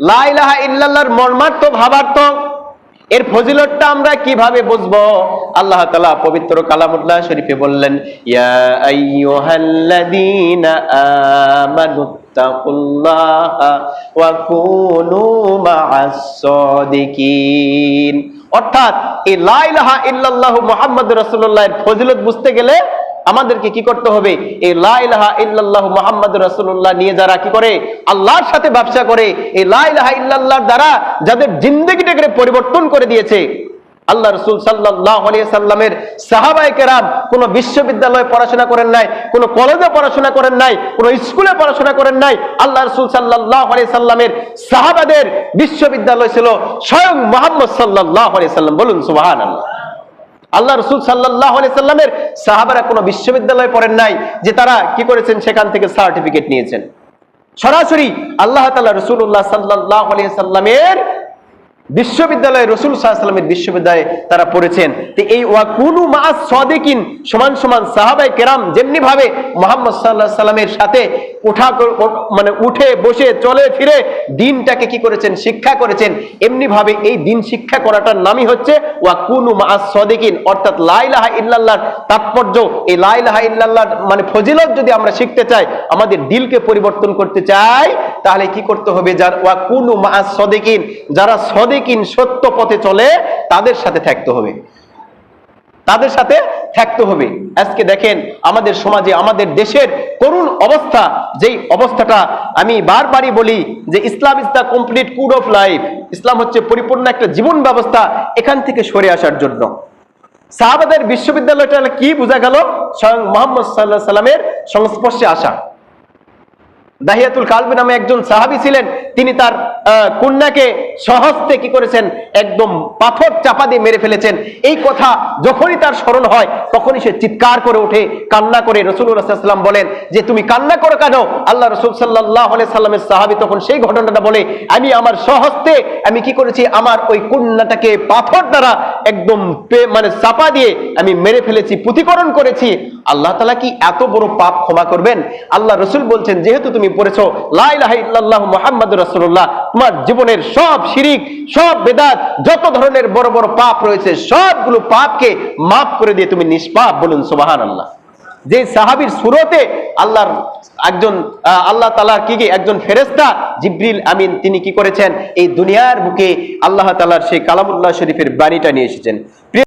লাইলাহা ইল্লাল্লাহর মর্মার্থ ভাবার্থ। এর ফজিলতটা আমরা কীভাবে বুঝব? আল্লাহ তাআলা পবিত্র কালামুল্লাহ শরীফে বললেন, ইয়া আইয়ুহাল্লাযীনা সাদিকিন। অর্থাৎ এই লা ইলাহা ইল্লাল্লাহ মুহাম্মাদুর রাসূলুল্লাহর ফজিলত বুঝতে গেলে আমাদেরকে কি করতে হবে? এই লা ইলাহা ইল্লাল্লাহ মুহাম্মাদুর রাসূলুল্লাহ নিয়ে যারা কি করে? আল্লাহর সাথে ব্যবসা করে। এই লা ইলাহা ইল্লাল্লাহর দ্বারা যাদের জিন্দগিটাকে পরিবর্তন করে দিয়েছে। আল্লাহ রসুল সাল্লামের সাহাবাই কেরাম কোন বিশ্ববিদ্যালয়ে পড়াশোনা করেন নাই, কোন কলেজে পড়াশোনা করেন নাই, কোন স্কুলে পড়াশোনা করেন নাই। আল্লাহ রসুল সাল্লাহ সাল্লামের সাহাবাদের বিশ্ববিদ্যালয় ছিল স্বয়ং মোহাম্মদ সাল্লাহ সাল্লাম বলুন সুবাহান আল্লাহ আল্লাহ রসুল সাল্লাহ সাল্লামের সাহাবারা কোনো বিশ্ববিদ্যালয়ে পড়েন নাই যে তারা কি করেছেন? সেখান থেকে সার্টিফিকেট নিয়েছেন। সরাসরি আল্লাহ তালা রসুল্লাহ সাল্লাহ সাল্লামের বিশ্ববিদ্যালয়ে রসুল সাল্লামের বিশ্ববিদ্যালয়ে তারা পড়েছেন। তো এই ওয়াকুনু মা সদিকিন সমান সমান সাহাবাই কেরাম যেমনি ভাবে মোহাম্মদ সাল্লাহ সাল্লামের সাথে উঠা মানে উঠে, বসে, চলে, ফিরে, দিনটাকে কি করেছেন? শিক্ষা করেছেন। এমনি ভাবে এই দিন শিক্ষা করাটার নামই হচ্ছে ওয়াকুনু মা সদিকিন, অর্থাৎ লাইলাহা ইল্লাল্লাহর তাৎপর্য। এই লাইলাহা ইল্লাল্লাহর মানে ফজিলত যদি আমরা শিখতে চাই, আমাদের দিলকে পরিবর্তন করতে চাই, তাহলে কি করতে হবে? যার ওয়া কুনু মা সদিকিন, যারা সদিকিন সত্য পথে চলে, তাদের সাথে থাকতে হবে। তাদের সাথে থাকতে হবে। আজকে দেখেন আমাদের সমাজে, আমাদের দেশের করুণ অবস্থা, যেই অবস্থাটা আমি বারবারই বলি যে Islam is the complete code of life Islam হচ্ছে পরিপূর্ণ একটা জীবন ব্যবস্থা এখান থেকে সরে আসার জন্য। সাহাবাদের বিশ্ববিদ্যালয়টা কি বোঝা গেল? স্বয়ং মোহাম্মদ সাল্লাহ সাল্লামের সংস্পর্শে আসা। দাহিয়াতুল কালবি নামে একজন সাহাবী ছিলেন। তিনি তার কন্যাকে সহস্তে কি করেছেন? একদম পাথর চাপা দিয়ে মেরে ফেলেছেন। এই কথা যখনই তার স্মরণ হয়, তখনই সে চিৎকার করে ওঠে, কান্না করে। রসুল্লাহাম বলেন যে, তুমি কান্না করো কেন? আল্লাহ রসুল সাল্লাহ সাল্লামের সাহাবী তখন সেই ঘটনাটা বলে, আমি আমার সহস্তে, আমি কি করেছি? আমার ওই কন্যাটাকে পাথর দ্বারা একদম মানে চাপা দিয়ে আমি মেরে ফেলেছি পুঁথিকরণ করেছি। আল্লাহ তালা কি এত বড় পাপ ক্ষমা করবেন? আল্লাহ রসুল বলছেন, যেহেতু তুমি পড়েছো লাহ মোহাম্মদ রসুল্লাহ তোমার জীবনের সব শিরিক, সব বেদাত, যত ধরনের বড় বড় পাপ রয়েছে, সবগুলো পাপকে মাফ করে দিয়ে তুমি নিষ্পাপ, বলুন সুবাহান আল্লাহ যে সাহাবির সুরতে আল্লাহর একজন আল্লাহ তালার কি কি? একজন ফেরেস্তা জিব্রিল আমিন, তিনি কি করেছেন? এই দুনিয়ার বুকে আল্লাহ তালার সেই কালামুল্লাহ শরীফের বাণীটা নিয়ে এসেছেন।